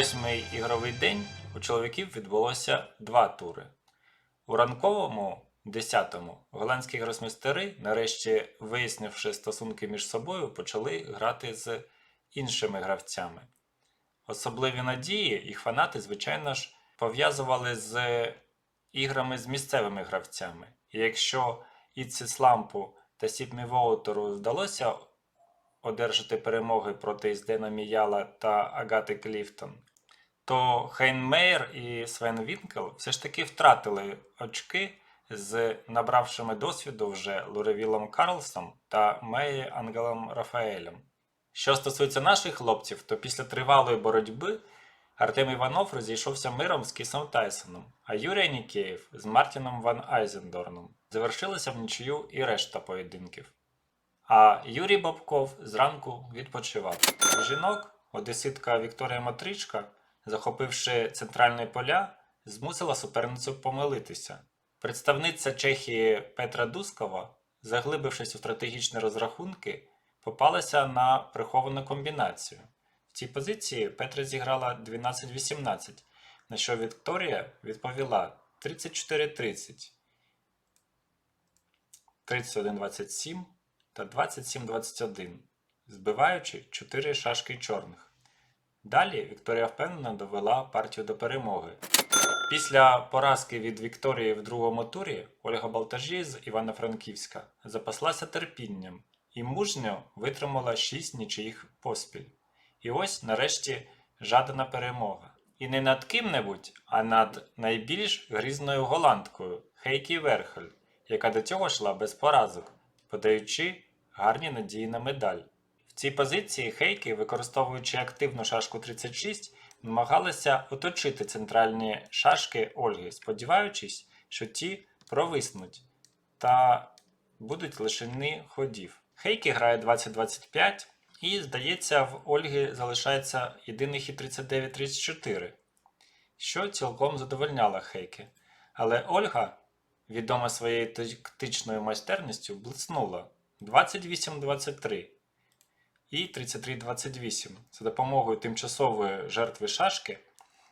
восьмий ігровий день у чоловіків відбулося два тури. У ранковому 10-му голландські гросмейстери, нарешті вияснивши стосунки між собою, почали грати з іншими гравцями. Особливі надії їх фанати, звичайно ж, пов'язували з іграми з місцевими гравцями. І якщо Іці Слампу та Сіпмі Воутеру вдалося одержати перемоги проти Іздена Міяла та Агати Кліфтон, то Хейнмейер і Свен Вінкел все ж таки втратили очки з набравшими досвіду вже Луревілом Карлсом та Меї Ангелом Рафаелем. Що стосується наших хлопців, то після тривалої боротьби Артем Іванов розійшовся миром з Кісом Тайсоном, а Юрій Нікеєв з Мартіном Ван Айзендорном. Завершилася в нічию і решта поєдинків. А Юрій Бабков зранку відпочивав. Жінок одеситка Вікторія Матричка, захопивши центральні поля, змусила суперницю помилитися. Представниця Чехії Петра Дускова, заглибившись у стратегічні розрахунки, попалася на приховану комбінацію. В цій позиції Петра зіграла 12-18, на що Вікторія відповіла 34-30, 31-27 та 27-21, збиваючи 4 шашки чорних. Далі Вікторія впевнено довела партію до перемоги. Після поразки від Вікторії в другому турі Ольга Балтажі з Івано-Франківська запаслася терпінням і мужньо витримала 6 нічиїх поспіль. І ось нарешті жадана перемога. І не над ким-небудь, а над найбільш грізною голландкою Хейкі Верхель, яка до цього йшла без поразок, подаючи гарні надії на медаль. Цій позиції Хейкі, використовуючи активну шашку 36, намагалася оточити центральні шашки Ольги, сподіваючись, що ті провиснуть та будуть лишені ходів. Хейкі грає 20-25, і, здається, в Ольги залишається єдиний хід 39-34, що цілком задовольняла Хейкі. Але Ольга, відома своєю тактичною майстерністю, блиснула 28-23 і 33-28. За допомогою тимчасової жертви шашки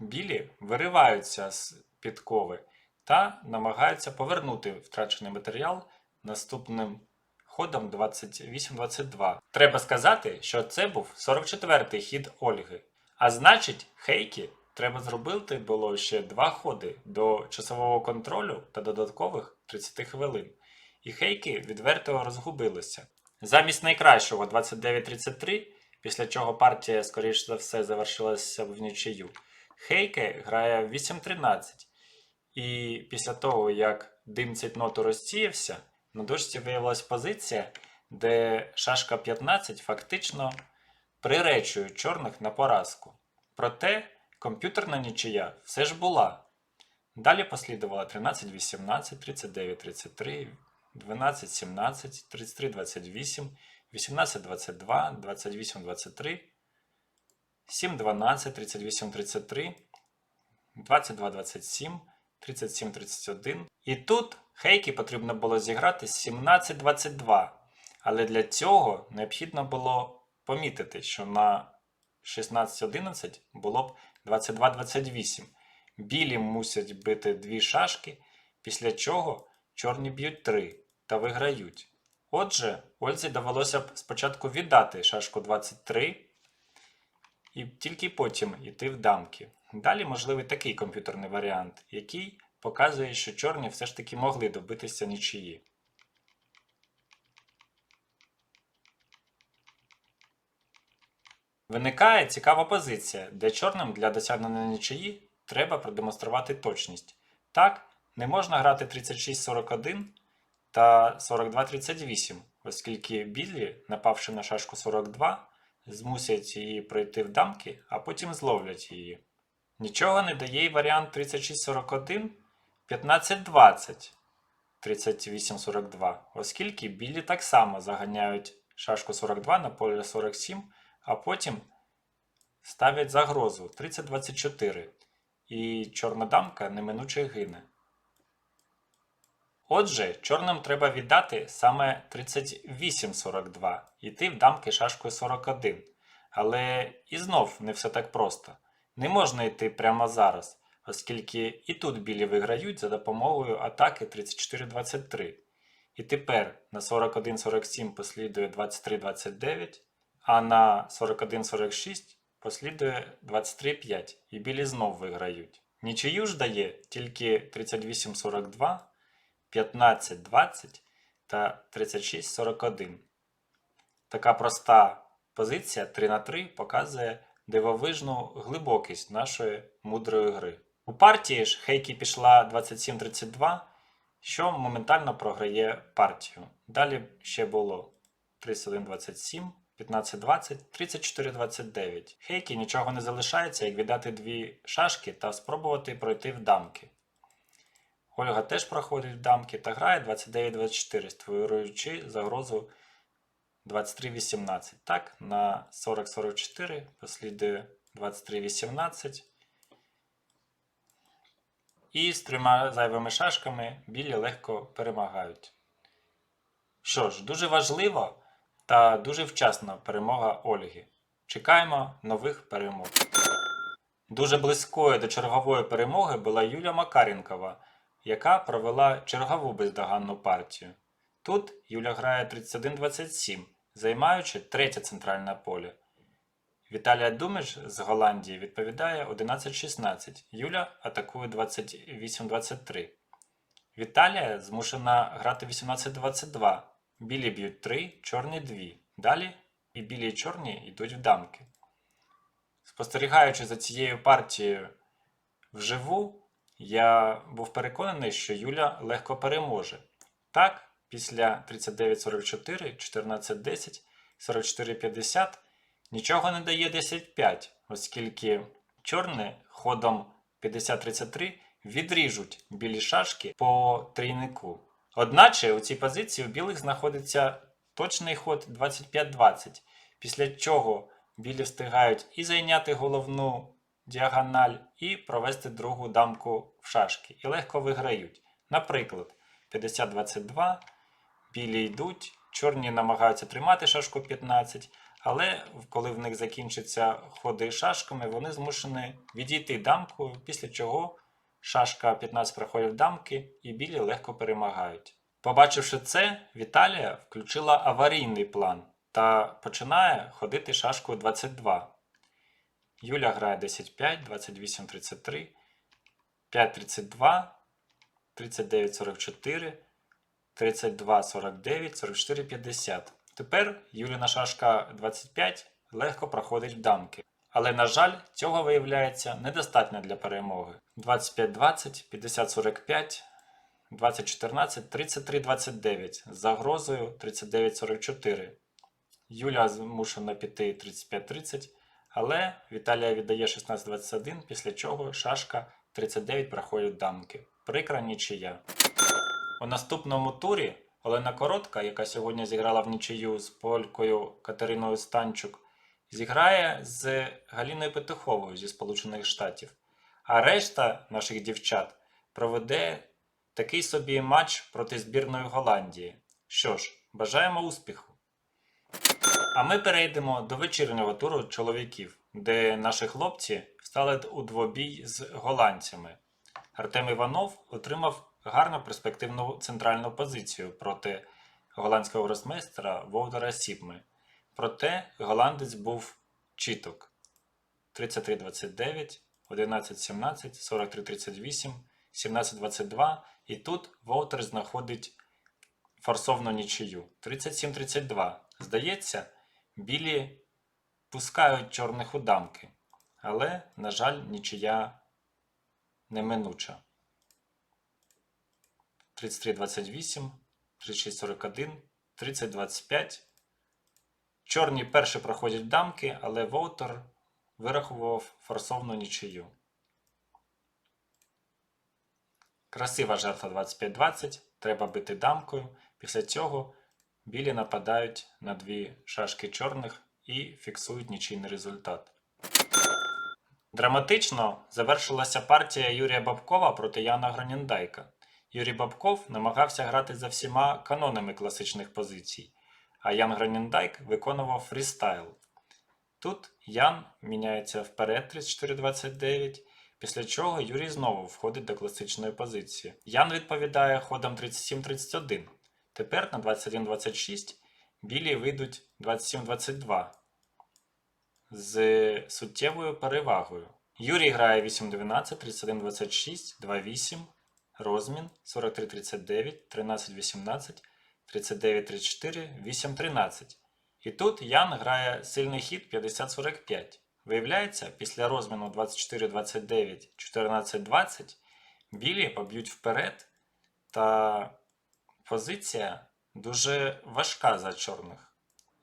білі вириваються з підкови та намагаються повернути втрачений матеріал наступним ходом 28-22. Треба сказати, що це був 44-й хід Ольги. А значить, Хейкі треба зробити було ще два ходи до часового контролю та додаткових 30 хвилин. І Хейкі відверто розгубилося. Замість найкращого 29-33, після чого партія, скоріш за все, завершилася в нічию, Хейке грає 8-13. І після того, як дим цітноту розсіявся, на дошці виявилась позиція, де шашка 15 фактично приречує чорних на поразку. Проте комп'ютерна нічия все ж була. Далі послідувала 13-18, 39-33, 12-17, 33-28, 18-22, 28-23, 7-12, 38-33, 22-27, 37-31. І тут Хейкі потрібно було зіграти 17-22. Але для цього необхідно було помітити, що на 16-11 було б 22-28. Білі мусять бити дві шашки, після чого чорні б'ють три та виграють. Отже, Ользі довелося б спочатку віддати шашку 23 і тільки потім йти в дамки. Далі можливий такий комп'ютерний варіант, який показує, що чорні все ж таки могли добитися нічиї. Виникає цікава позиція, де чорним для досягнення нічиї треба продемонструвати точність. Так, не можна грати 36-41 та 42-38, оскільки білі, напавши на шашку 42, змусять її пройти в дамки, а потім зловлять її. Нічого не дає й варіант 3641 1520 3842, оскільки білі так само заганяють шашку 42 на поле 47, а потім ставлять загрозу 3024, і чорна дамка неминуче гине. Отже, чорним треба віддати саме 3842, йти в дамки шашкою 41. Але і знов не все так просто. Не можна йти прямо зараз, оскільки і тут білі виграють за допомогою атаки 34-23. І тепер на 41-47 послідує 23-29, а на 41-46 послідує 23-5, і білі знов виграють. Нічию ж дає тільки 38-42, 15-20 та 36-41. Така проста позиція 3 на 3 показує дивовижну глибокість нашої мудрої гри. У партії ж Хейкі пішла 27-32, що моментально програє партію. Далі ще було 31-27, 15-20, 34-29. Хейкі нічого не залишається, як віддати дві шашки та спробувати пройти в дамки. Ольга теж проходить в дамки та грає 29-24, створюючи загрозу 23-18. Так, на 40-44 послідує 23-18. І з трьома зайвими шашками білі легко перемагають. Що ж, дуже важливо та дуже вчасна перемога Ольги. Чекаємо нових перемог. Дуже близькою до чергової перемоги була Юля Макаренкова, яка провела чергову бездоганну партію. Тут Юля грає 31-27, займаючи третє центральне поле. Віталія Думиш з Голландії відповідає 11-16. Юля атакує 28-23. Віталія змушена грати 18-22. Білі б'ють 3, чорні 2. Далі і білі і чорні йдуть в дамки. Спостерігаючи за цією партією вживу, я був переконаний, що Юля легко переможе. Так, після 39-44, 14-10, 44-50 нічого не дає 10-5, оскільки чорні ходом 50-33 відріжуть білі шашки по трійнику. Одначе у цій позиції у білих знаходиться точний ход 25-20, після чого білі встигають і зайняти головну діагональ, і провести другу дамку в шашки, і легко виграють. Наприклад, 50-22, білі йдуть, чорні намагаються тримати шашку 15, але коли в них закінчаться ходи шашками, вони змушені відійти дамкою, після чого шашка 15 проходить в дамки і білі легко перемагають. Побачивши це, Віталія включила аварійний план та починає ходити шашкою 22. Юля грає 10-5, 28-33, 5-32, 39-44, 32-49, 44-50. Тепер Юліна шашка 25 легко проходить в дамки. Але, на жаль, цього виявляється недостатньо для перемоги. 25-20, 50-45, 20-14, 33-29 з загрозою 39-44. Юля змушена піти 35-30, але Віталія віддає 16-21, після чого шашка 39 проходить дамки. Прикра нічия. У наступному турі Олена Коротка, яка сьогодні зіграла в нічию з полькою Катериною Станчук, зіграє з Галіною Петуховою зі Сполучених Штатів. А решта наших дівчат проведе такий собі матч проти збірної Голландії. Що ж, бажаємо успіху! А ми перейдемо до вечірнього туру чоловіків, де наші хлопці стали у двобій з голландцями. Артем Іванов отримав гарну перспективну центральну позицію проти голландського гросмейстера Вовдера Сіпми. Проте голландець був чіток 33-29, 11-17, 43-38, 17-22. І тут Волтер знаходить форсовну нічию 37-32. Здається, білі пускають чорних у дамки, але, на жаль, нічия неминуча. 33-28, 36-41, 30-25. Чорні перші проходять дамки, але Волтер вирахував форсовну нічию. Красива жертва 25-20, треба бити дамкою. Після цього білі нападають на дві шашки чорних і фіксують нічийний результат. Драматично завершилася партія Юрія Бабкова проти Яна Граніндайка. Юрій Бабков намагався грати за всіма канонами класичних позицій, а Ян Граніндайк виконував фрістайл. Тут Ян міняється вперед 34-29, після чого Юрій знову входить до класичної позиції. Ян відповідає ходом 37-31. Тепер на 21-26 білі вийдуть 27-22 з суттєвою перевагою. Юрій грає 8-12, 31-26, 2-8, розмін 43-39, 13-18, 39-34, 8-13. І тут Ян грає сильний хід 50-45. Виявляється, після розміну 24-29, 14-20 білі поб'ють вперед, та позиція дуже важка за чорних.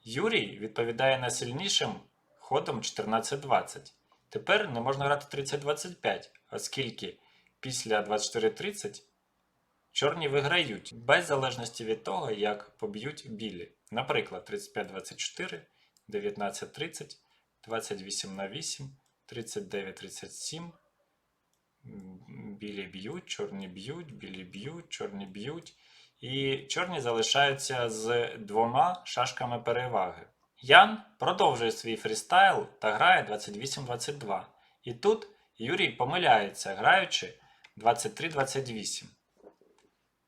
Юрій відповідає найсильнішим ходом 14-20. Тепер не можна грати 30-25, оскільки після 24-30 чорні виграють без залежності від того, як поб'ють білі. Наприклад, 35-24, 19-30, 28 на 8, 39-37. Білі б'ють, чорні б'ють, білі б'ють, чорні б'ють. І чорні залишаються з двома шашками переваги. Ян продовжує свій фрістайл та грає 28-22. І тут Юрій помиляється, граючи 23-28.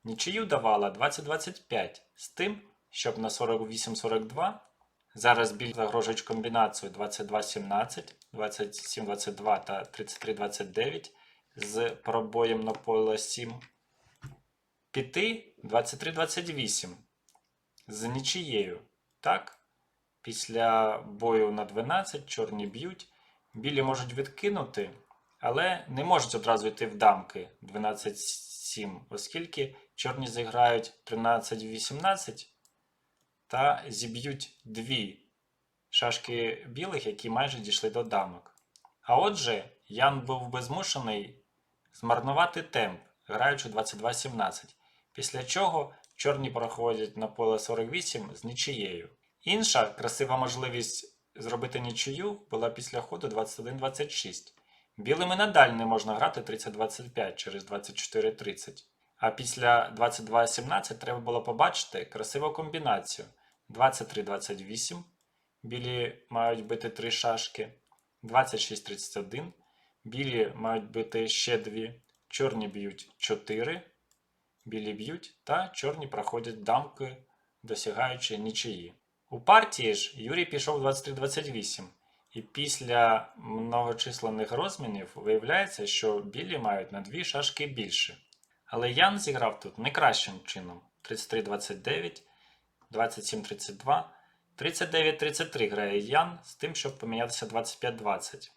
Нічию давала 20-25 з тим, щоб на 48-42 зараз біль загрожують комбінацію 22-17, 27-22 та 33-29 з пробоєм на поле 7. Піти 23-28 з нічією. Так? Після бою на 12 чорні б'ють. Білі можуть відкинути, але не можуть одразу йти в дамки 12-7, оскільки чорні зіграють 13-18 та зіб'ють дві шашки білих, які майже дійшли до дамок. А отже, Ян був би змушений змарнувати темп, граючи 22-17, після чого чорні проходять на поле 48 з нічиєю. Інша красива можливість зробити нічию була після ходу 21-26. Білими надалі не можна грати 30-25 через 24-30. А після 22-17 треба було побачити красиву комбінацію 23-28. Білі мають бити 3 шашки. 26-31. Білі мають бити ще 2. Чорні б'ють 4. Білі б'ють та чорні проходять дамки, досягаючи нічиї. У партії ж Юрій пішов 23-28. І після многочисленних розмінів виявляється, що білі мають на дві шашки більше. Але Ян зіграв тут не кращим чином: 33-29, 27-32, 39-33 грає Ян з тим, щоб помінятися 25-20.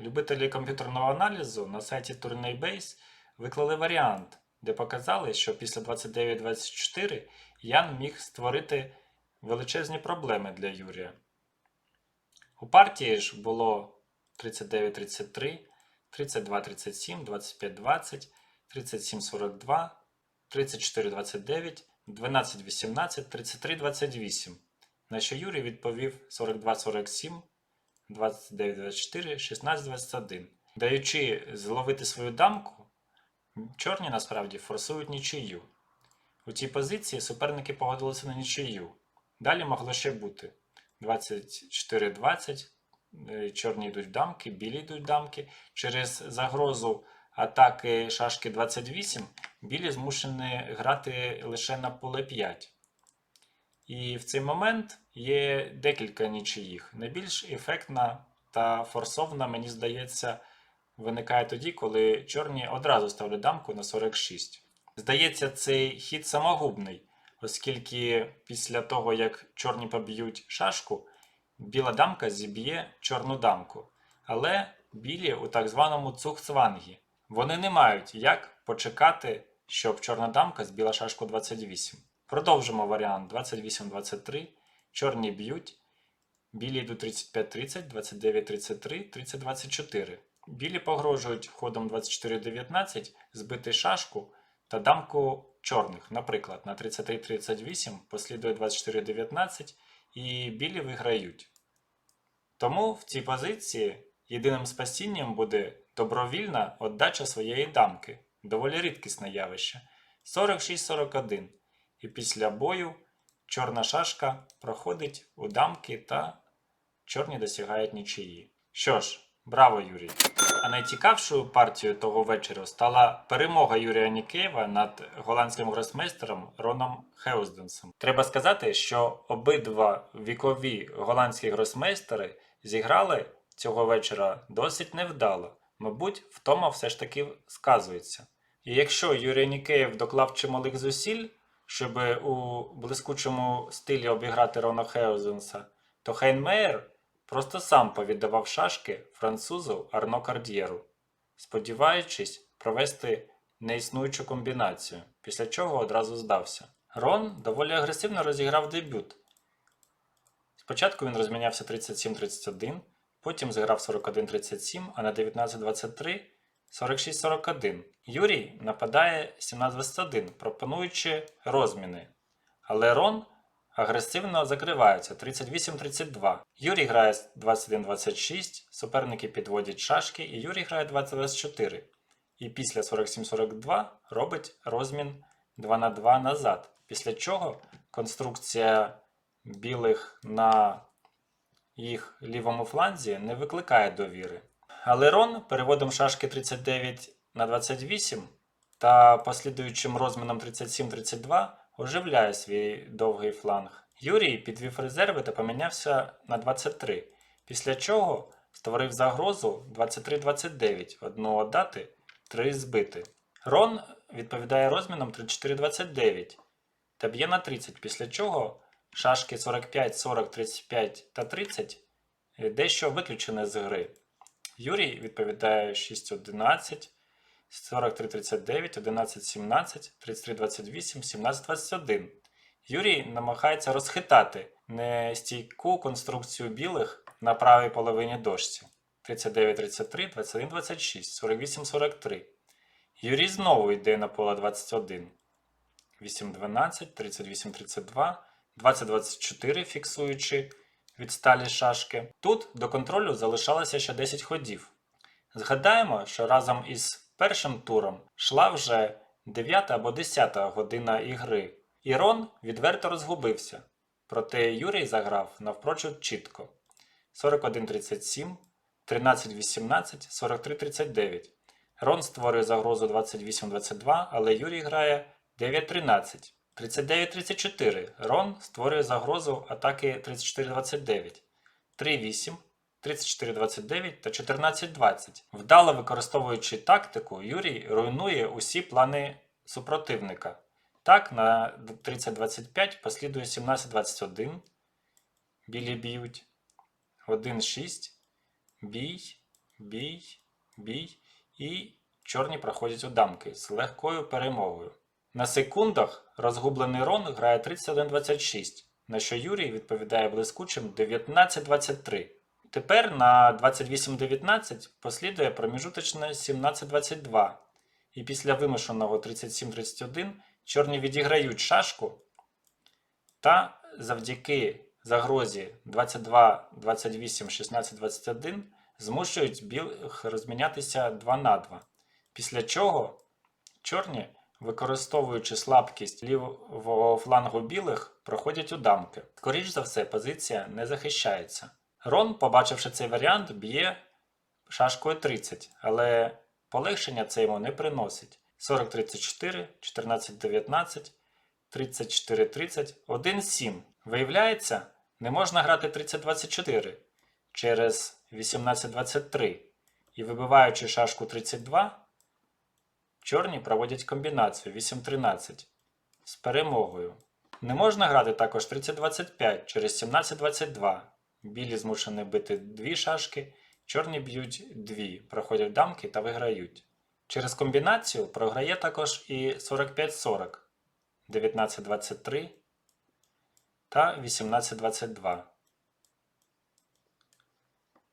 Любителі комп'ютерного аналізу на сайті Turnaybase виклали варіант, де показали, що після 29-24 Ян міг створити величезні проблеми для Юрія. У партії ж було 39-33, 32-37, 25-20, 37-42, 34-29, 12-18, 33-28, на що Юрій відповів 42-47, 29-24, 16-21. Даючи зловити свою дамку, чорні насправді форсують нічию. У цій позиції суперники погодилися на нічию. Далі могло ще бути 24-20, е, чорні йдуть в дамки, білі йдуть в дамки. Через загрозу атаки шашки 28 білі змушені грати лише на поле 5. І в цей момент є декілька нічиїх. Найбільш ефектна та форсовна, мені здається, виникає тоді, коли чорні одразу ставлять дамку на 46. Здається, цей хід самогубний, оскільки після того, як чорні поб'ють шашку, біла дамка зіб'є чорну дамку. Але білі у так званому цухцвангі. Вони не мають як почекати, щоб чорна дамка збила шашку 28. Продовжимо варіант 28-23. Чорні б'ють. Білі йдуть 35-30, 29-33, 30-24. Білі погрожують ходом 24-19 збити шашку та дамку чорних. Наприклад, на 33-38 послідує 24-19 і білі виграють. Тому в цій позиції єдиним спасінням буде добровільна віддача своєї дамки. Доволі рідкісне явище. 46-41. І після бою чорна шашка проходить у дамки та чорні досягають нічиї. Що ж, браво, Юрій! А найцікавшою партією того вечора стала перемога Юрія Нікеєва над голландським гросмейстером Роном Хеузденсом. Треба сказати, що обидва вікові голландські гросмейстери зіграли цього вечора досить невдало. Мабуть, втома все ж таки сказується. І якщо Юрій Нікеєв доклав чималих зусиль, щоб у блискучому стилі обіграти Рона Хеузенса, то Хейнмейер просто сам повіддавав шашки французу Арно Кард'єру, сподіваючись провести неіснуючу комбінацію, після чого одразу здався. Рон доволі агресивно розіграв дебют. Спочатку він розмінявся 37-31, потім зіграв 41-37, а на 19-23 46-41. Юрій нападає 17-21, пропонуючи розміни. Але Рон агресивно закривається 38-32. Юрій грає 21-26, суперники підводять шашки, і Юрій грає 20-24. І після 47-42 робить розмін 2 на 2 назад. Після чого конструкція білих на їх лівому фланзі не викликає довіри. Але Рон переводом шашки 39 на 28 та послідуючим розміном 37-32 оживляє свій довгий фланг. Юрій підвів резерви та помінявся на 23, після чого створив загрозу 23-29, одну отдати, 3 збити. Рон відповідає розміном 34-29 та б'є на 30, після чого шашки 45, 40, 35 та 30 дещо виключені з гри. Юрій відповідає 6-11, 43-39, 11-17, 33-28, 17-21. Юрій намагається розхитати нестійку конструкцію білих на правій половині дошці. 39-33, 21-26, 48-43. Юрій знову йде на поле 21. 8-12, 38-32, 20-24, фіксуючи відсталі шашки. Тут до контролю залишалося ще 10 ходів. Згадаємо, що разом із першим туром йшла вже 9 або 10 година ігри. Ірон відверто розгубився, проте Юрій заграв навпрочуд чітко. 41-37, 13-18, 43-39. Рон створює загрозу 28-22, але Юрій грає 9-13. 39-34. Рон створює загрозу атаки 34-29. 3-8, 34-29 та 14-20. Вдало використовуючи тактику, Юрій руйнує усі плани супротивника. Так, на 30-25 послідує 17-21. Білі б'ють. 1-6. Бій, бій, бій. І чорні проходять у дамки з легкою перемогою. На секундах розгублений Рон грає 31-26, на що Юрій відповідає блискучим 19-23. Тепер на 28-19 послідує проміжуточне 17-22, і після вимушеного 37-31 чорні відіграють шашку та завдяки загрозі 22, 28, 16, 21 змушують білих розмінятися 2 на 2. Після чого чорні, використовуючи слабкість лівого флангу білих, проходять у дамки. Скоріш за все, позиція не захищається. Рон, побачивши цей варіант, б'є шашкою 30, але полегшення це йому не приносить. 40-34, 14-19, 34-30, 1-7. Виявляється, не можна грати 30-24 через 18-23. І вибиваючи шашку 32, чорні проводять комбінацію 8-13 з перемогою. Не можна грати також 30-25 через 17-22. Білі змушені бити дві шашки, чорні б'ють дві, проходять дамки та виграють. Через комбінацію програє також і 45-40, 19-23 та 18-22.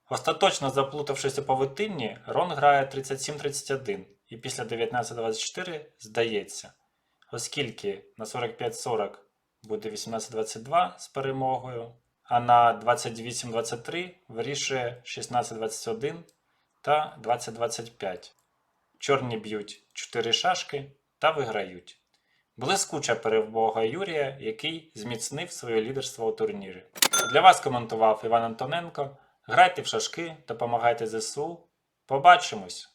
Остаточно заплутавшись у павутинні, Рон грає 37-31 і після 19-24 здається, оскільки на 45-40 буде 18-22 з перемогою, а на 28-23 вирішує 16-21 та 20-25. Чорні б'ють 4 шашки та виграють. Блискуча перемога Юрія, який зміцнив своє лідерство у турнірі. Для вас коментував Іван Антоненко. Грайте в шашки, допомагайте ЗСУ. Побачимось!